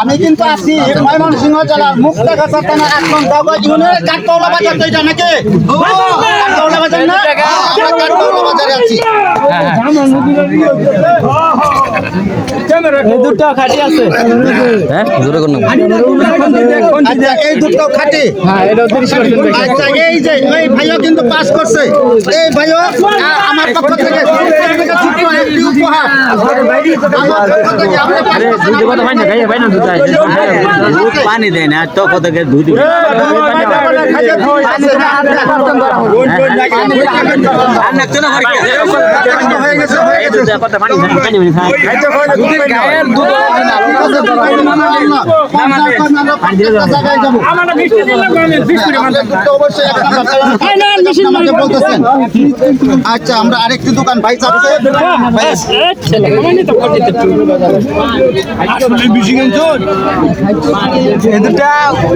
আমি কিন্তু আছি ময়মনসিংহ জেলার মুক্তাগাছা থানার এক দাওয়া ইউনিয়নের কাঠপাওলা বাজার তো এটা নাকি? কাঠপাওলা বাজার না? আমরা কাঠপাওলা বাজারে আছি। এই দুটো খাটি আছে। হ্যাঁ? জোরে আচ্ছা এই দুটো খাটি। হ্যাঁ পার্সেন্ট আচ্ছা এই যে এই ভাইও কিন্তু পাস করছে। এই ভাইও আমার পক্ষ থেকে পানি দেয় না তো কত দুধ দিন আর না তো না হয়ে আচ্ছা আমরা আরেকটি দোকান ভাই চাপছে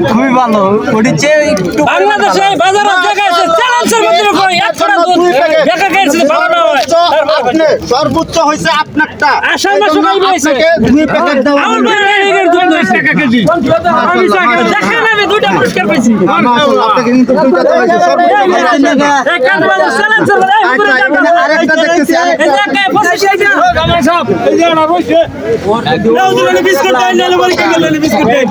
খুবই ভালো ওটিচ্ছে বাংলাদেশে বাজারে দেখা আছে চ্যালেঞ্জের মধ্যে কই এক ফোঁটা দুধ। দেখা গেছে হয় আপনি সর্বোচ্চ হয়েছে আপনারটা আষাঢ় মাসে এজন্য হয়েছে। দুই প্যাকেট দেওয়া আমার ভাই এর দুধ 10 টাকা কেজি আমি দেখেন আমি দুইটা পুরস্কার পেয়েছি আপনাকে কিন্তু দুইটা দেওয়া হয়েছে, সর্বোচ্চ হয়েছে আপনারটা। এই কাজ বাজার চ্যালেঞ্জের মধ্যে এই আচ্ছা, এখানে আরেকটা দেখতেছি, আরেকটা। পঁচিশ টাকা কামাই সব এই যে না বসে নাও বিস্কুট বলি দেয়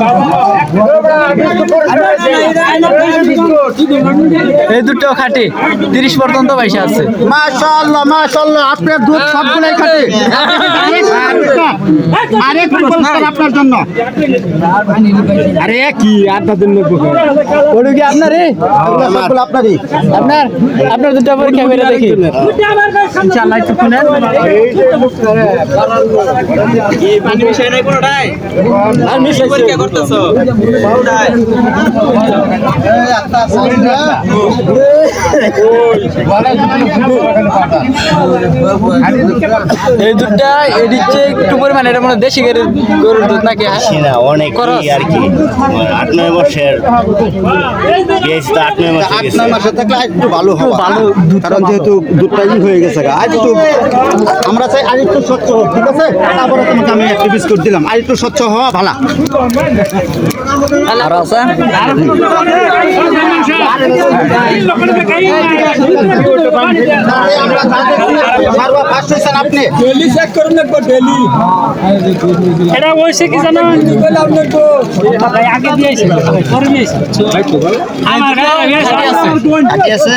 এই দুটো খাটি তিরিশ পর্যন্ত পয়সা আছে মাশাআল্লাহ, মাশাআল্লাহ, আপনার দুধ সবগুলাই খাঁটি। আরেকটা পুরস্কার আপনার জন্য। আরে কি আটটা দিন ওটা কি আপনার সবগুলো আপনারই। আপনার আপনার দুটো পরীক্ষা করে দেখি। ইনশাআল্লাহ একটু শুনেন পানি মিশাই নাই কোনটাই আর মিশাই পরীক্ষা করতেছো? এই দুটা এদিচ্ছে একটু পরিমাণ এটা মনে দেশি গরুর গরুর দুধ নাকি হ্যাঁ? না অনেক। আর কি। আট নয় বছর বেশ আট নয় মাস আট নয় মাসে থাকলে আর একটু ভালো হবে ভালো কারণ যেহেতু দুধটা ই হয়ে গেছে আর একটু আমরা চাই আর একটু স্বচ্ছ হোক ঠিক আছে? তারপরে তোমাকে আমি একটা বিস্কুট দিলাম। আর একটু স্বচ্ছ হওয়া ভালো। আর আছে? তাহলে আমরা যাদের সারবা ফার্স্ট হয়েছেন আপনি। এটা হইছে কি জানো? ভাই আগে দিয়েছে পরে দিয়েছে আমার গায়ে আছে।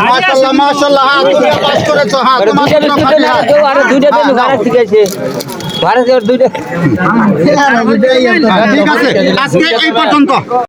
মাশাআল্লাহ মাশাআল্লাহ হ্যাঁ তুমি পাস করেছ হ্যাঁ তোমার জন্য খালি হাত। হ্যাঁ, ঠিক আছে আজকে এই পর্যন্ত।